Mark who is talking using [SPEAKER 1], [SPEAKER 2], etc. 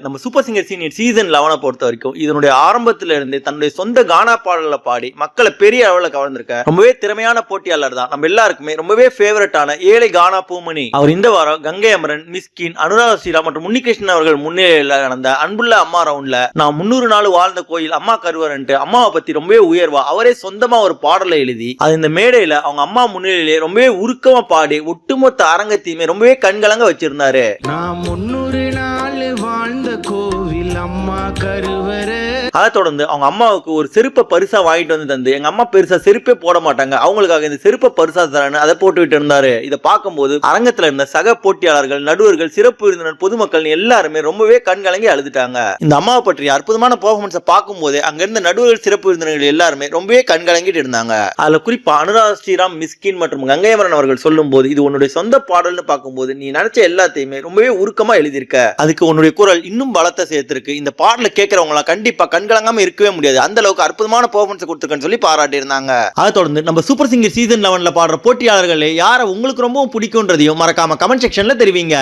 [SPEAKER 1] நம்ம super singer senior season லெவனை பொறுத்த வரைக்கும் இதனுடைய ஆரம்பத்துல இருந்து தன்னுடைய சொந்த கானா பாடல பாடி மக்களை பெரிய அளவுல கவர்ந்திருக்க ரொம்பவே திறமையான போட்டியாளர் தான். நம்ம எல்லாருக்குமே ரொம்பவே ஃபேவரட்டான ஏழை கானா பூமணி. அவர் இந்த வாரம் கங்கை அமரன் மிஸ்கின் அனுராக ஸ்ரீராம் மற்றும் முன்னிகிருஷ்ணன் அவர்கள் முன்னிலையில் நடந்த அன்புள்ள அம்மா ரவுண்ட்ல நான் முன்னூறு நாள் வாழ்ந்த கோயில் அம்மா கருவரன்ட்டு அம்மாவை பத்தி ரொம்பவே உயர்வா அவரே சொந்தமா ஒரு பாடலை எழுதி அது இந்த மேடையில அவங்க அம்மா முன்னிலையிலே ரொம்பவே உருக்கமா பாடி ஒட்டுமொத்த அரங்கத்தையுமே ரொம்பவே கண்கலங்க வச்சிருந்தாரு.
[SPEAKER 2] நான் முன்னூறு நாள் அம்மா கருவறை.
[SPEAKER 1] அதை தொடர்ந்து அவங்க அம்மாவுக்கு ஒரு செருப்பை பரிசா வாங்கிட்டு வந்து தந்து எங்க அம்மா பெருசா செருப்பே போட மாட்டாங்க. அவங்களுக்காக இந்த செருப்பை பரிசா தரேன்னு அதை போட்டு விட்டு இருந்தாரு. இதை பார்க்கும்போது அரங்கத்துல இருந்த சக போட்டியாளர்கள் நடுவர்கள் சிறப்பு விருந்தினர் பொதுமக்கள் எல்லாருமே ரொம்பவே கண்கலங்கி அழுதுட்டாங்க. இந்த அம்மாவை பற்றிய அற்புதமான பெர்ஃபார்மன்ஸை பார்க்கும்போது அங்க இருந்த நடுவர்கள் சிறப்பு விருந்தினர்கள் எல்லாருமே ரொம்பவே கண்கலங்கிட்டு இருந்தாங்க. அதுல குறிப்பா அனுராக் ஸ்ரீராம் மிஸ்கின் மற்றும் கங்கையமரன் அவர்கள் சொல்லும் போது இது உன்னுடைய சொந்த பாடல்னு பார்க்கும்போது நீ நினைச்ச எல்லாத்தையுமே ரொம்பவே உருக்கமா எழுதியிருக்க. அதுக்கு உன்னுடைய குரல் இன்னும் பலத்தை சேர்த்திருக்கு இந்த பாடலை கேட்கறவங்க கண்டிப்பா கண்கலங்காம இருக்கவே முடியாது. அந்த அளவுக்கு அற்புதமான பெர்ஃபார்மன்ஸ் கொடுத்துருக்கன்னு சொல்லி பாராட்டி இருந்தாங்க அதை தொடர்ந்து நம்ம சூப்பர் சிங்கர் சீசன் லெவன்ல பாடுற போட்டியாளர்களே யாரை உங்களுக்கு ரொம்பவும் பிடிக்கும்ன்றதையும் மறக்காம கமெண்ட் செக்ஷன்ல தெரிவிங்க.